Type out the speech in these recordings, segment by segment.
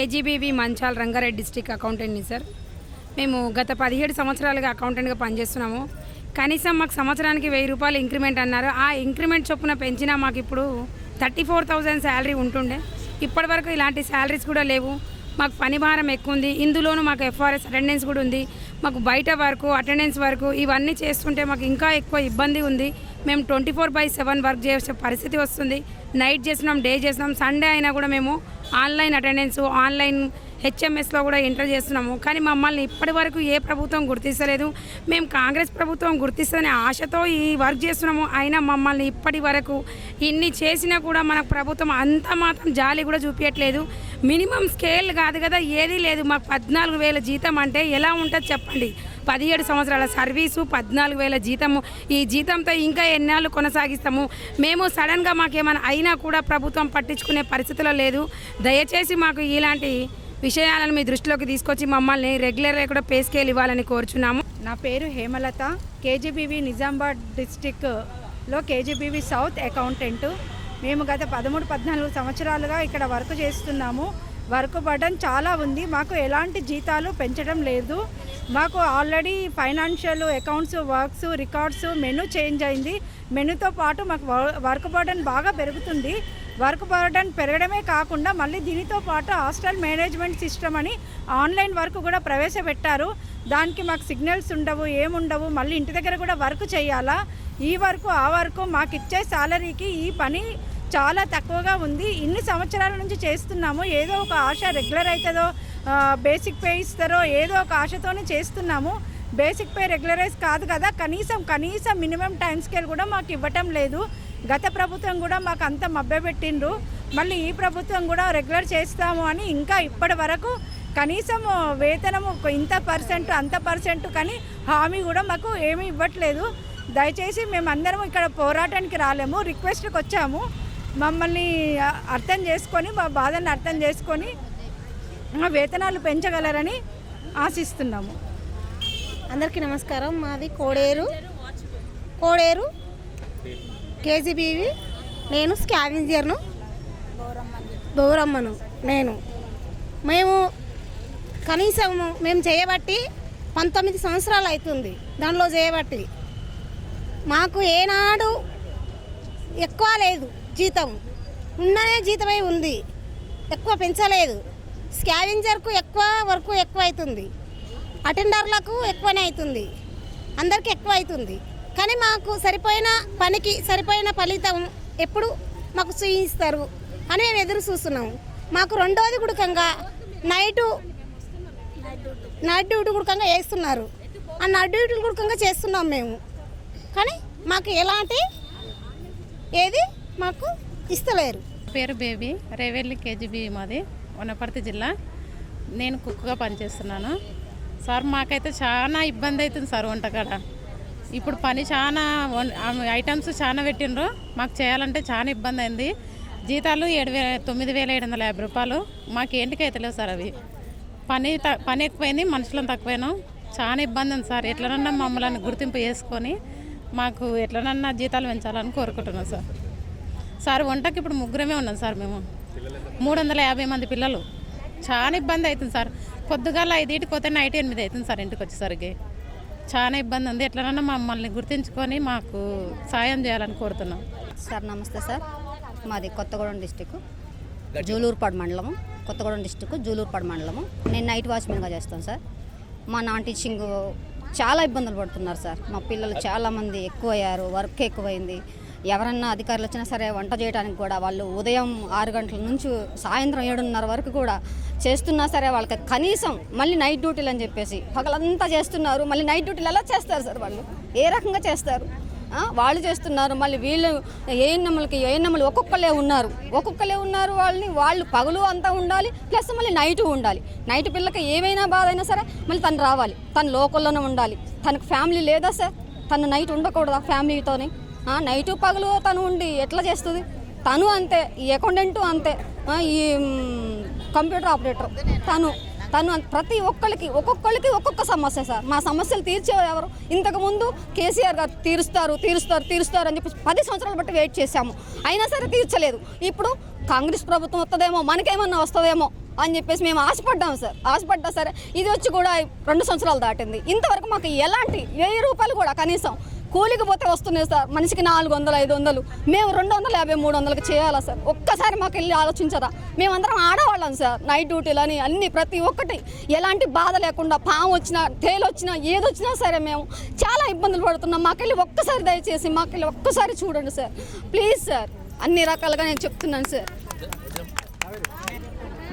KGBV Manchal Rangareddy district అకౌంటెంట్ని sir. మేము గత పదిహేడు సంవత్సరాలుగా అకౌంటెంట్గా పనిచేస్తున్నాము. కనీసం మాకు సంవత్సరానికి వెయ్యి రూపాయలు ఇంక్రిమెంట్ అన్నారు. ఆ ఇంక్రిమెంట్ చొప్పున పెంచినా మాకు ఇప్పుడు థర్టీ ఫోర్ థౌజండ్ శాలరీ ఉంటుండే. ఇప్పటివరకు ఇలాంటి శాలరీస్ కూడా లేవు. మాకు పని భారం ఎక్కువ ఉంది. ఇందులోనూ మాకు ఎఫ్ఆర్ఎస్ అటెండెన్స్ కూడా ఉంది. మాకు బయట వరకు అటెండెన్స్ వరకు ఇవన్నీ చేస్తుంటే మాకు ఇంకా ఎక్కువ ఇబ్బంది ఉంది. మేము twenty four by seven work చేసే పరిస్థితి వస్తుంది. నైట్ చేసినాం డే చేసినాం. సండే అయినా కూడా మేము ఆన్లైన్ అటెండెన్స్ ఆన్లైన్ హెచ్ఎంఎస్లో కూడా ఎంటర్ చేస్తున్నాము. కానీ మమ్మల్ని ఇప్పటి వరకు ఏ ప్రభుత్వం గుర్తిస్తలేదు. మేము కాంగ్రెస్ ప్రభుత్వం గుర్తిస్తుందనే ఆశతో ఈ వర్క్ చేస్తున్నాము. అయినా మమ్మల్ని ఇప్పటి వరకు ఇన్ని చేసినా కూడా మన ప్రభుత్వం అంత మాత్రం జాలి కూడా చూపించట్లేదు మినిమం స్కేల్ కాదు కదా ఏదీ లేదు. మాకు పద్నాలుగు వేల జీతం అంటే ఎలా ఉంటుంది చెప్పండి. పదిహేడు సంవత్సరాల సర్వీసు పద్నాలుగు వేల జీతము. ఈ జీతంతో ఇంకా ఎన్నాళ్ళు కొనసాగిస్తాము? మేము సడన్గా మాకేమైనా అయినా కూడా ప్రభుత్వం పట్టించుకునే పరిస్థితిలో లేదు. దయచేసి మాకు ఇలాంటి విషయాలను మీ దృష్టిలోకి తీసుకొచ్చి మమ్మల్ని రెగ్యులర్గా కూడా పే స్కేల్ ఇవ్వాలని కోరుచున్నాము. నా పేరు హేమలత. కేజీబీవి నిజామాబాద్ డిస్టిక్లో కేజీబీవి సౌత్ అకౌంటెంట్. మేము గత పదమూడు పద్నాలుగు సంవత్సరాలుగా ఇక్కడ వర్క్ చేస్తున్నాము. వర్క్ బర్డన్ చాలా ఉంది. మాకు ఎలాంటి జీతాలు పెంచడం లేదు. మాకు already financial accounts works records menu change అయింది. మెనూతో పాటు మాకు వ- వర్క్ బర్డన్ బాగా పెరుగుతుంది. వర్క్ బర్డన్ పెరగడమే కాకుండా మళ్ళీ దీనితో పాటు హాస్టల్ మేనేజ్మెంట్ సిస్టమ్ అని ఆన్లైన్ వర్క్ కూడా ప్రవేశపెట్టారు. దానికి మాకు సిగ్నల్స్ ఉండవు ఏముండవు. మళ్ళీ ఇంటి దగ్గర కూడా వర్క్ చేయాలా? ఈ వర్క్ ఆ వర్క్ మాకు ఇచ్చే శాలరీకి ఈ పని చాలా తక్కువగా ఉంది. ఇన్ని సంవత్సరాల నుంచి చేస్తున్నాము. ఏదో ఒక ఆశ రెగ్యులర్ అవుతుందో బేసిక్ పే ఇస్తారో ఏదో ఒక ఆశతోనే చేస్తున్నాము. బేసిక్ పే రెగ్యులరైజ్ కాదు కదా. కనీసం కనీసం మినిమం టైం స్కేల్ కూడా మాకు ఇవ్వటం లేదు. గత ప్రభుత్వం కూడా మాకు అంత మభ్యపెట్టిండ్రు మళ్ళీ ఈ ప్రభుత్వం కూడా రెగ్యులర్ చేస్తాము అని ఇంకా ఇప్పటి వరకు కనీసం వేతనము ఇంత పర్సెంట్ అంత పర్సెంట్ కానీ హామీ కూడా మాకు ఏమీ ఇవ్వట్లేదు. దయచేసి మేమందరం ఇక్కడ పోరాటానికి రాలేము. రిక్వెస్ట్కి వచ్చాము. మమ్మల్ని అర్థం చేసుకొని మా బాధను అర్థం చేసుకొని మా వేతనాలు పెంచగలరని ఆశిస్తున్నాము. అందరికీ నమస్కారం. మాది కోడేరు. కోడేరు. కేజీబీవి. నేను స్కావెంజర్ను గౌరమ్మను. నేను. మేము కనీసం మేము చేయబట్టి పంతొమ్మిది సంవత్సరాలు అవుతుంది దానిలో చేయబట్టి. మాకు ఏనాడు ఎక్కువ లేదు. జీతం. ఉన్ననే జీతమై ఉంది. ఎక్కువ పెంచలేదు. స్కావెంజర్కు ఎక్కువ వర్క్ ఎక్కువ అవుతుంది అటెండర్లకు ఎక్కువనే అవుతుంది. అందరికీ ఎక్కువ అవుతుంది కానీ మాకు సరిపోయిన పనికి సరిపోయిన ఫలితం ఎప్పుడు మాకు చూయిస్తారు అని మేము ఎదురు చూస్తున్నాము మాకు రెండోది గుడకంగా నైటు నైట్ డ్యూటీ గుడకంగా వేస్తున్నారు. ఆ నైట్ డ్యూటీ గుడకంగా చేస్తున్నాం మేము. కానీ మాకు ఎలాంటి ఏది మాకు ఇస్తలేరు. పేరు బేబీ రేవెల్లి కేజీబీ మాది వనపర్తి జిల్లా. నేను కుక్గా పనిచేస్తున్నాను. సార్ మాకైతే చాలా ఇబ్బంది అవుతుంది సార్ వంటకాడ. ఇప్పుడు పని చాలా ఐటమ్స్ చాలా పెట్టిండ్రు. మాకు చేయాలంటే చాలా ఇబ్బంది అయింది. జీతాలు ఏడు వేల తొమ్మిది వేల ఏడు వందల యాభై రూపాయలు. మాకు ఏంటికి అవుతలేవు సార్ అవి. పని త పని ఎక్కువైంది మనుషులను తక్కువైనా. చాలా ఇబ్బంది ఉంది సార్. ఎట్లనన్నా మమ్మల్ని గుర్తింపు చేసుకొని మాకు ఎట్లనన్నా జీతాలు పెంచాలని కోరుకుంటున్నాం సార్. సార్ వంటకి ఇప్పుడు ముగ్గురమే ఉన్నాం సార్ మేము. మూడు వందల యాభై మంది పిల్లలు. చాలా ఇబ్బంది అవుతుంది సార్. పొద్దుగాల ఐదింటికి పోతే నైట్ ఎనిమిది అవుతుంది సార్ ఇంటికి వచ్చేసరికి. చాలా ఇబ్బంది ఉంది. ఎట్లనన్నా మమ్మల్ని గుర్తించుకొని మాకు సాయం చేయాలని కోరుతున్నాం. సార్ నమస్తే సార్. మాది కొత్తగూడెం డిస్టిక్ జూలూరుపాడు మండలము. కొత్తగూడెం డిస్టిక్ జూలూరుపాడు మండలము. నేను నైట్ వాచ్మెన్గా చేస్తాను సార్. మా నాన్ టీచింగ్ చాలా ఇబ్బందులు పడుతున్నారు సార్. మా పిల్లలు చాలామంది ఎక్కువయ్యారు. వర్క్ ఎక్కువైంది. ఎవరన్నా అధికారులు వచ్చినా సరే వంట చేయడానికి కూడా వాళ్ళు ఉదయం ఆరు గంటల నుంచి సాయంత్రం ఏడున్నర వరకు కూడా చేస్తున్నా సరే వాళ్ళకి కనీసం మళ్ళీ నైట్ డ్యూటీలు అని చెప్పేసి పగలంతా చేస్తున్నారు మళ్ళీ నైట్ డ్యూటీలు ఎలా చేస్తారు సార్ వాళ్ళు? ఏ రకంగా చేస్తారు? వాళ్ళు చేస్తున్నారు మళ్ళీ వీళ్ళు ఏఎన్ఎంలకి ఏఎన్ఎంలు ఒక్కొక్కలే ఉన్నారు. ఒక్కొక్కలే ఉన్నారు వాళ్ళని వాళ్ళు పగలు అంతా ఉండాలి ప్లస్ మళ్ళీ నైట్ ఉండాలి. నైట్ పిల్లకి ఏమైనా బాధ అయినా సరే మళ్ళీ తను రావాలి. తను లోకల్లోనే ఉండాలి. తనకు ఫ్యామిలీ లేదా సార్? తను నైట్ ఉండకూడదా ఫ్యామిలీతోని? నైటు పగలు తను ఉండి ఎట్లా చేస్తుంది? తను అంతే ఈ అకౌంటెంట్ అంతే ఈ కంప్యూటర్ ఆపరేటర్ తను తను అంత- ప్రతి ఒక్కరికి ఒక్కొక్కరికి ఒక్కొక్క సమస్య సార్. మా సమస్యలు తీర్చేవారు ఎవరు? ఇంతకుముందు కేసీఆర్ గారు తీరుస్తారు తీరుస్తారు తీరుస్తారు అని చెప్పి పది సంవత్సరాలు బట్టి వెయిట్ చేశాము. అయినా సరే తీర్చలేదు. ఇప్పుడు కాంగ్రెస్ ప్రభుత్వం వస్తుందేమో మనకేమన్నా వస్తుందేమో అని చెప్పేసి మేము ఆశపడ్డాం సార్. ఆశపడ్డా సరే ఇది వచ్చి కూడా రెండు సంవత్సరాలు దాటింది. ఇంతవరకు మాకు ఎలాంటి వెయ్యి రూపాయలు కూడా కనీసం కూలికి పోతే వస్తున్నాయి సార్. మనిషికి నాలుగు వందలు ఐదు వందలు. మేము రెండు వందల యాభై మూడు వందలకి చేయాలా సార్? ఒక్కసారి మాకు వెళ్ళి ఆలోచించరా? మేమందరం ఆడవాళ్ళం సార్. నైట్ డ్యూటీలు అని అన్ని ప్రతి ఒక్కటి. ఎలాంటి బాధ లేకుండా పాము వచ్చినా తేలు వచ్చినా ఏదొచ్చినా సరే మేము చాలా ఇబ్బందులు పడుతున్నాం. మాకెళ్ళి ఒక్కసారి దయచేసి మాకెళ్ళి ఒక్కసారి చూడండి సార్. Please sir. అన్ని రకాలుగా నేను చెప్తున్నాను సార్.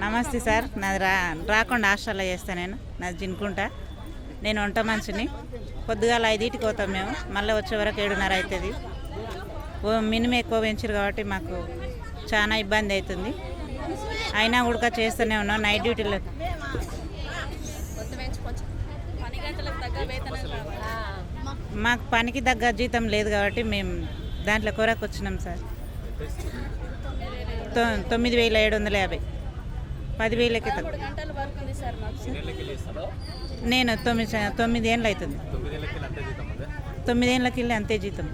నమస్తే సార్. నాది రా రాకుండా హాస్టల్లో చేస్తాను నేను. నాది జిన్కుంటా. నేను వంట మనిషిని. పొద్దుగాల ఐదింటికి పోతాం మేము. మళ్ళీ వచ్చే వరకు ఏడున్నర అవుతుంది ఓ మినిమం ఎక్కువ పెంచారు కాబట్టి మాకు చాలా ఇబ్బంది అవుతుంది అయినా ఉడక చేస్తూనే ఉన్నాం. నైట్ డ్యూటీలో. మాకు పనికి తగ్గ జీతం లేదు కాబట్టి మేము దాంట్లో కొరకు వచ్చినాం సార్. తొమ్మిది వేల ఏడు వందల యాభై. పదివేలకి తక్కువ నేను తొమ్మిది తొమ్మిది ఏళ్ళు అవుతుంది. తొమ్మిదేళ్ళకి వెళ్ళి అంతే జీతం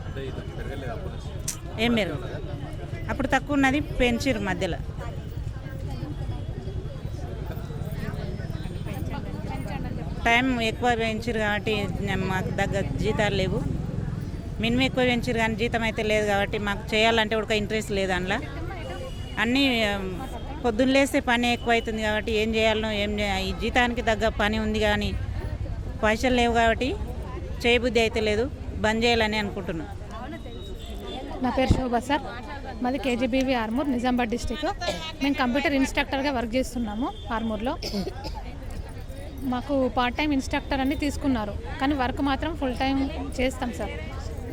ఏం మీరు అప్పుడు తక్కువ ఉన్నది పెంచిరు మధ్యలో. టైం ఎక్కువ పెంచారు కాబట్టి మాకు దగ్గర జీతాలు లేవు. మినిమం ఎక్కువ పెంచారు కానీ జీతం అయితే లేదు కాబట్టి మాకు చేయాలంటే ఒక ఇంట్రెస్ట్ లేదు అందులో. అన్నీ పొద్దున్న లేస్తే పని ఎక్కువ అవుతుంది కాబట్టి ఏం చేయాలనో ఏం ఈ జీతానికి తగ్గ పని ఉంది కానీ పైసలు లేవు కాబట్టి చేయబుద్ధి అయితే లేదు బంద్ చేయాలని అనుకుంటున్నాను నా పేరు శోభ సార్. మాది కేజీబీవీ ఆర్మూర్ నిజామాబాద్ డిస్టిక్ మేము కంప్యూటర్ ఇన్స్ట్రక్టర్గా వర్క్ చేస్తున్నాము ఆర్మూర్లో. మాకు పార్ట్ టైం ఇన్స్ట్రక్టర్ అని తీసుకున్నారు కానీ వర్క్ మాత్రం ఫుల్ టైం చేస్తాం సార్.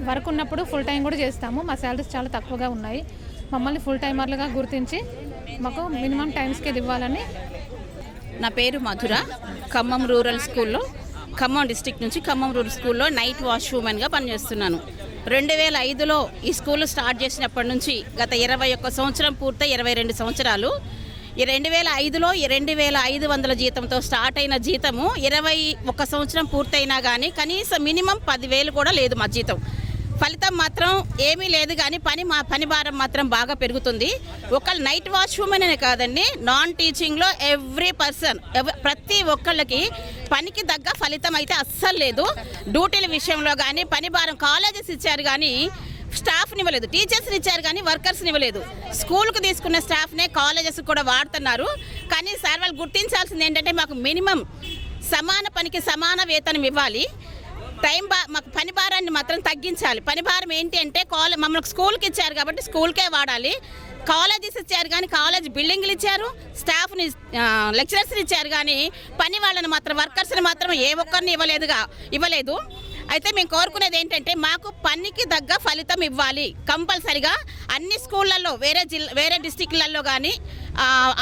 వర్క్ ఉన్నప్పుడు ఫుల్ టైం కూడా చేస్తాము మా శాలరీస్ చాలా తక్కువగా ఉన్నాయి. మమ్మల్ని ఫుల్ టైమర్లుగా గుర్తించి మాకు మినిమం టైమ్స్కి ఇవ్వాలని. నా పేరు మధుర. ఖమ్మం రూరల్ స్కూల్లో ఖమ్మం డిస్టిక్ నుంచి ఖమ్మం రూరల్ స్కూల్లో నైట్ వాష్ ఉమెన్గా పనిచేస్తున్నాను. రెండు వేల ఐదులో ఈ స్కూల్ స్టార్ట్ చేసినప్పటి నుంచి గత ఇరవై ఒక్క సంవత్సరం పూర్తి ఇరవై రెండు సంవత్సరాలు. ఈ రెండు వేల ఐదులో రెండు వేల ఐదు వందల జీతంతో స్టార్ట్ అయిన జీతము ఇరవై ఒక్క సంవత్సరం పూర్తయినా కానీ కనీసం మినిమం పదివేలు కూడా లేదు మా జీతం. ఫలితం మాత్రం ఏమీ లేదు కానీ పని మా పని భారం మాత్రం బాగా పెరుగుతుంది. ఒకళ్ళు నైట్ వాష్రూమ్ ఉమెన్ అనే కాదండి నాన్ టీచింగ్లో ఎవ్రీ పర్సన్ ప్రతి ఒక్కళ్ళకి పనికి తగ్గ ఫలితం అయితే అస్సలు లేదు. డ్యూటీల విషయంలో కానీ పని భారం కాలేజెస్ ఇచ్చారు కానీ స్టాఫ్ని ఇవ్వలేదు. టీచర్స్ని ఇచ్చారు కానీ వర్కర్స్ని ఇవ్వలేదు. స్కూల్కి తీసుకున్న స్టాఫ్నే కాలేజెస్ కూడా వాడుతున్నారు. కానీ సార్ వాళ్ళు గుర్తించాల్సింది ఏంటంటే మాకు మినిమం సమాన పనికి సమాన వేతనం ఇవ్వాలి. టైం బా మాకు పని భారాన్ని మాత్రం తగ్గించాలి. పని భారం ఏంటి అంటే కాలేజ్ మమ్మల్ని స్కూల్కి ఇచ్చారు కాబట్టి స్కూల్కే వాడాలి. కాలేజెస్ ఇచ్చారు కానీ కాలేజ్ బిల్డింగ్లు ఇచ్చారు స్టాఫ్ని లెక్చరర్స్ని ఇచ్చారు కానీ పని వాళ్ళని మాత్రం వర్కర్స్ని మాత్రం ఏ ఒక్కరిని ఇవ్వలేదుగా ఇవ్వలేదు. అయితే మేము కోరుకునేది ఏంటంటే మాకు పనికి తగ్గ ఫలితం ఇవ్వాలి. కంపల్సరిగా అన్ని స్కూళ్ళల్లో వేరే జిల్లా వేరే డిస్టిక్లలో కానీ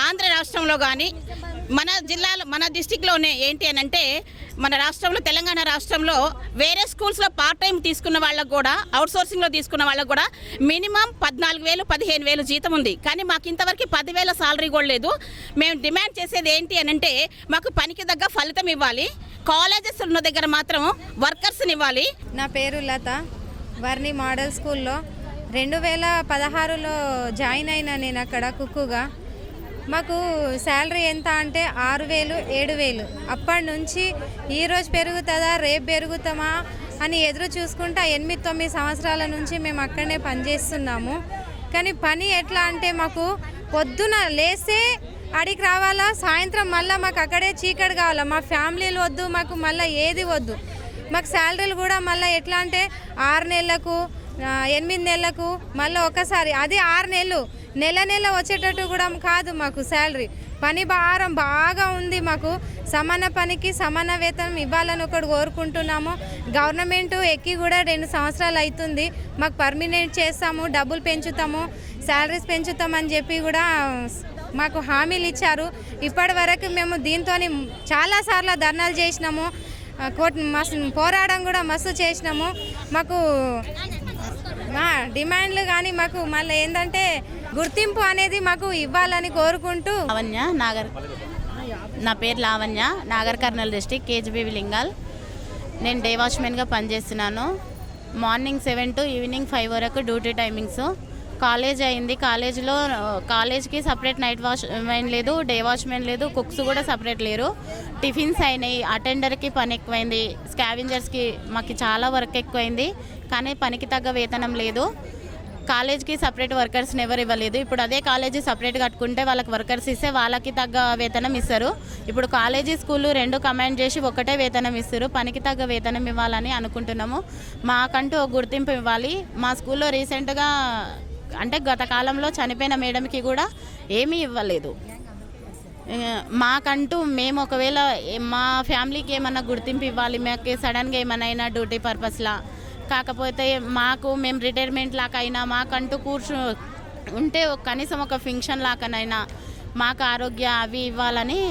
ఆంధ్ర రాష్ట్రంలో కానీ మన జిల్లాలో మన డిస్టిక్లోనే ఏంటి అని అంటే మన రాష్ట్రంలో తెలంగాణ రాష్ట్రంలో వేరే స్కూల్స్లో పార్ట్ టైం తీసుకున్న వాళ్ళకు కూడా అవుట్ సోర్సింగ్లో తీసుకున్న వాళ్ళకు కూడా మినిమం పద్నాలుగు వేలు పదిహేను వేలు జీతం ఉంది. కానీ మాకు ఇంతవరకు పదివేల సాలరీ కూడా లేదు. మేము డిమాండ్ చేసేది ఏంటి అని అంటే మాకు పనికి తగ్గ ఫలితం ఇవ్వాలి. కాలేజెస్ ఉన్న దగ్గర మాత్రం వర్కర్స్ని ఇవ్వాలి. నా పేరు లత. వర్ణి మోడల్ స్కూల్లో రెండు వేల పదహారులో జాయిన్ అయినా నేను అక్కడ కుక్కుగా. మాకు శాలరీ ఎంత అంటే ఆరు వేలు ఏడు వేలు. అప్పటి నుంచి ఈరోజు పెరుగుతుందా రేపు పెరుగుతామా అని ఎదురు చూసుకుంటా ఎనిమిది తొమ్మిది సంవత్సరాల నుంచి మేము అక్కడనే పనిచేస్తున్నాము కానీ పని ఎట్లా అంటే మాకు పొద్దున లేస్తే అడిగి రావాలా సాయంత్రం మళ్ళీ మాకు అక్కడే చీకటి కావాలా. మా ఫ్యామిలీలు వద్దు మాకు మళ్ళీ ఏది వద్దు. మాకు శాలరీలు కూడా మళ్ళీ ఎట్లా అంటే ఆరు నెలలకు ఎనిమిది నెలలకు మళ్ళీ ఒకసారి అది ఆరు నెలలు. నెల నెల వచ్చేటట్టు కూడా కాదు మాకు శాలరీ. పని భారం బాగా ఉంది మాకు. సమాన పనికి సమాన వేతనం ఇవ్వాలని ఒకటి కోరుకుంటున్నాము. గవర్నమెంట్ ఎక్కి కూడా రెండు సంవత్సరాలు అవుతుంది. మాకు పర్మినెంట్ చేస్తాము డబ్బులు పెంచుతాము శాలరీస్ పెంచుతామని చెప్పి కూడా మాకు హామీలు ఇచ్చారు. ఇప్పటి వరకు మేము దీంతో చాలాసార్లు ధర్నాలు చేసినాము. కోట్ మస్తు పోరాటం కూడా మస్తు చేసినాము. మాకు మా డిమాండ్లు కానీ మాకు మళ్ళీ ఏంటంటే గుర్తింపు అనేది మాకు ఇవ్వాలని కోరుకుంటూ లావణ్య నాగర్ నా పేరు లావణ్య నాగర్ కర్నూలు డిస్టిక్ కేజీబీవి లింగాల్ నేను డే వాచ్మెన్గా పనిచేస్తున్నాను. Morning seven to evening five వరకు డ్యూటీ టైమింగ్స్. కాలేజ్ అయింది. కాలేజ్లో కాలేజ్కి సపరేట్ నైట్ వాచ్ మెయిన్ లేదు డే వాచ్మెన్ లేదు కుక్స్ కూడా సపరేట్ లేరు. టిఫిన్స్ అయినాయి. అటెండర్కి పని ఎక్కువైంది. స్కావెంజర్స్కి మాకు చాలా వర్క్ ఎక్కువైంది. కానీ పనికి తగ్గ వేతనం లేదు. కాలేజ్కి సపరేట్ వర్కర్స్ని ఎవరు ఇవ్వలేదు. ఇప్పుడు అదే కాలేజీ సపరేట్ కట్టుకుంటే వాళ్ళకి వర్కర్స్ ఇస్తే వాళ్ళకి తగ్గ వేతనం ఇస్తారు. ఇప్పుడు కాలేజీ స్కూళ్ళు రెండు కమాండ్ చేసి ఒకటే వేతనం ఇస్తారు. పనికి తగ్గ వేతనం ఇవ్వాలని అనుకుంటున్నాము. మాకంటూ ఒక గుర్తింపు ఇవ్వాలి. మా స్కూల్లో రీసెంట్గా అంటే గత కాలంలో చనిపోయిన మేడంకి కూడా ఏమీ ఇవ్వలేదు. మాకంటూ మేము ఒకవేళ మా ఫ్యామిలీకి ఏమన్నా గుర్తింపు ఇవ్వాలి మాకు సడన్గా ఏమైనా అయినా డ్యూటీ పర్పస్లా. కాకపోతే మాకు మేము రిటైర్మెంట్ లాగా అయినా మాకంటూ కూర్చో ఉంటే కనీసం ఒక ఫంక్షన్ లాకనైనా మాకు ఆరోగ్య అవి ఇవ్వాలని